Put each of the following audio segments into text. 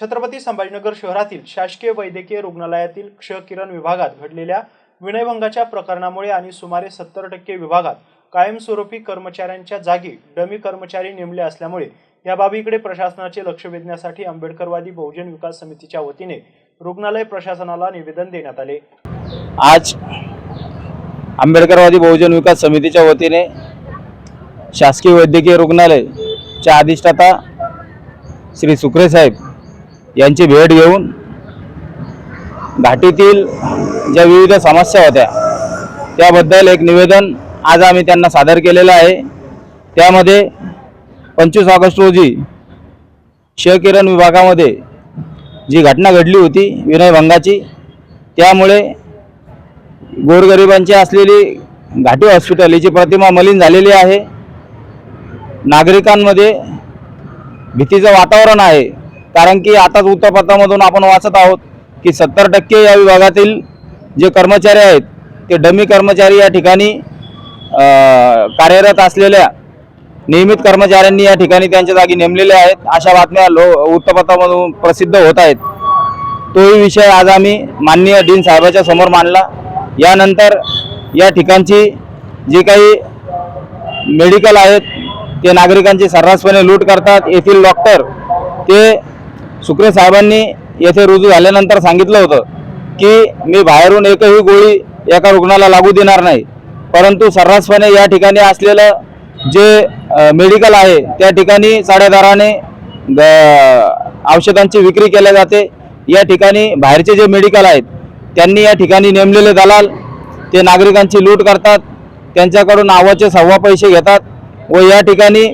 छत्रपती संभाजीनगर शहरातील शासकीय वैद्यकीय रुग्णालयातील क्षकिरण विभागात घडलेल्या विनयभंगाच्या प्रकरणामुळे आणि सुमारे सत्तर टक्के विभागात कायमस्वरूपी कर्मचाऱ्यांच्या जागी डमी कर्मचारी नेमले असल्यामुळे या बाबीकडे प्रशासनाचे लक्ष वेधण्यासाठी आंबेडकरवादी बहुजन विकास समितीच्या वतीने रुग्णालय प्रशासनाला निवेदन देण्यात आले. आज आंबेडकरवादी बहुजन विकास समितीच्या वतीने शासकीय वैद्यकीय रुग्णालयच्या अधिष्ठाता श्री सुक्रे साहेब यांची भेट घेऊन घाटीतील ज्या विविध समस्या होत्या त्याबद्दल एक निवेदन आज आम्ही त्यांना सादर केलेलं आहे. त्यामध्ये पंचवीस ऑगस्ट रोजी क्षकिरण विभागामध्ये जी घटना घडली होती विनयभंगाची त्यामुळे गोरगरिबांची असलेली घाटी हॉस्पिटल हिची प्रतिमा मलिन झालेली आहे. नागरिकांमध्ये भीतीचं वातावरण आहे. कारण की आताच वृत्तपत्रामधून आपण वाचत आहोत की सत्तर टक्के या विभागातील जे कर्मचारी आहेत ते डमी कर्मचारी या ठिकाणी कार्यरत असलेल्या नियमित कर्मचाऱ्यांनी या ठिकाणी त्यांच्या जागी नेमलेले आहेत. अशा बातम्या लो वृत्तपत्रामधून प्रसिद्ध होत आहेत. तोही विषय आज आम्ही माननीय डीन साहेबाच्या समोर मांडला. यानंतर या ठिकाणची जी काही मेडिकल आहेत ते नागरिकांची सर्रासपणे लूट करतात. येथील डॉक्टर ते सुक्रे साहेबांनी येथे रुजू झाल्यानंतर सांगितलं होतं की मी बाहेरून एकही गोळी एका रुग्णाला लागू देणार नाही. परंतु सर्रासपणे या ठिकाणी असलेलं जे मेडिकल आहे त्या ठिकाणी साडेदाराने औषधांची विक्री केल्या जाते. या ठिकाणी बाहेरचे जे मेडिकल आहेत त्यांनी या ठिकाणी नेमलेले दलाल ते नागरिकांची लूट करतात त्यांच्याकडून आवाचे सव्वा पैसे घेतात व या ठिकाणी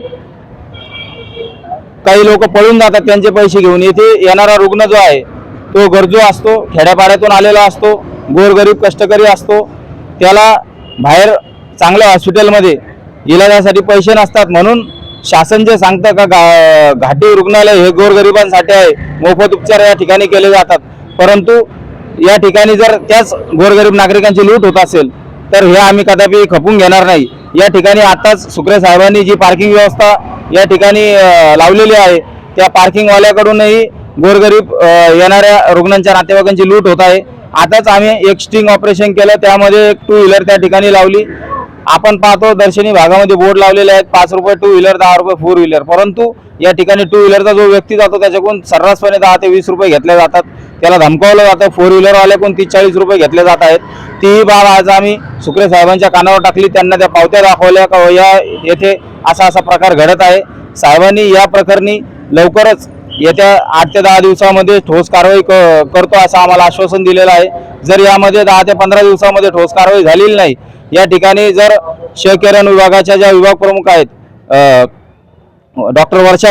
काही लोक पळून जातात त्यांचे पैसे घेऊन. येथे येणारा रुग्ण जो आहे तो गरजू असतो खेड्यापाड्यातून आलेला असतो गोरगरीब कष्टकरी असतो. त्याला बाहेर चांगल्या हॉस्पिटलमध्ये इलाजासाठी पैसे नसतात. म्हणून शासन जे सांगतं का गा घाटी रुग्णालय हे गोरगरिबांसाठी आहे मोफत उपचार या ठिकाणी केले जातात. परंतु या ठिकाणी जर त्याच गोरगरीब नागरिकांची लूट होत असेल तर हे आम्ही कदापि खपून घेणार नाही. या ठिकाणी आताच सुक्रे साहेबांनी जी पार्किंग व्यवस्था या ठिकाणी लावलेली आहे. त्या पार्किंगवाल्याकडूनही गोरगरीब येणाऱ्या रुग्णांच्या नातेवाईकांची लूट होत आहे. आताच आम्ही एक स्टिंग ऑपरेशन केलं. त्यामध्ये एक टू व्हीलर त्या ठिकाणी लावली. आपण पाहतो दर्शनी भागामध्ये बोर्ड लावलेले आहेत. पाच रुपये टू व्हीलर दहा रुपये फोर व्हीलर परंतु या ठिकाणी टू व्हीलरचा जो व्यक्ती जातो त्याच्याकडून सर्रासपणे दहा ते वीस रुपये घेतले जातात. त्याला धमकावलं जातं. फोर व्हीलरवाल्याकडून तीस चाळीस रुपये घेतले जात आहेत. तीही बाब आज आम्ही सुक्रे साहेबांच्या कानावर टाकली. त्यांना त्या पावत्या दाखवल्या का या येथे असा असा प्रकार घडत आहे. साहेबांनी या प्रकरणी लवकरच येत्या आठ ते दहा दिवसामध्ये ठोस कारवाई क- करतो असं आम्हाला आश्वासन दिलेलं आहे. जर यामध्ये दहा ते पंधरा दिवसामध्ये ठोस कारवाई झालेली नाही या ठिकाणी जर क्षकिरण विभागाच्या ज्या विभाग प्रमुख आहेत डॉक्टर वर्षा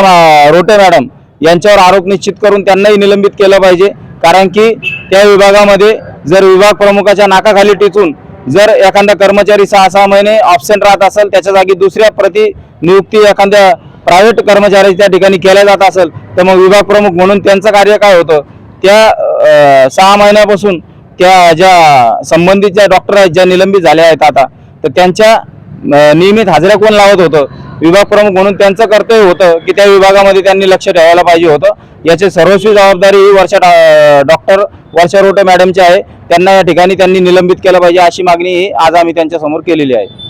रोटे मॅडम यांच्यावर आरोप निश्चित करून त्यांनाही निलंबित केलं पाहिजे. कारण की त्या विभागामध्ये जर विभाग प्रमुखाच्या नाकाखाली टिचून जर एखादा कर्मचारी सहा सहा महिने ऑप्शन राहत असेल त्याच्या जागी दुसऱ्या प्रति नियुक्ती एखाद्या प्रायव्हेट कर्मचारी त्या ठिकाणी केल्या जात असेल तर मग विभाग प्रमुख म्हणून त्यांचं कार्य काय होतं? त्या सहा महिन्यापासून त्या ज्या संबंधित ज्या डॉक्टर आहेत ज्या निलंबित झाल्या आहेत आता तर त्यांच्या नियमित हाजऱ्या कोण लावत होतं? विभाग प्रमुख म्हणून त्यांचं कर्तव्य होतं की त्या विभागामध्ये त्यांनी लक्ष ठेवायला पाहिजे होतं. याची सर्वस्वी जबाबदारी ही वर्षा डॉक्टर वर्षा रोटे मॅडमचे आहे. त्यांना या ठिकाणी त्यांनी निलंबित केलं पाहिजे अशी मागणी ही आज आम्ही त्यांच्यासमोर केलेली आहे.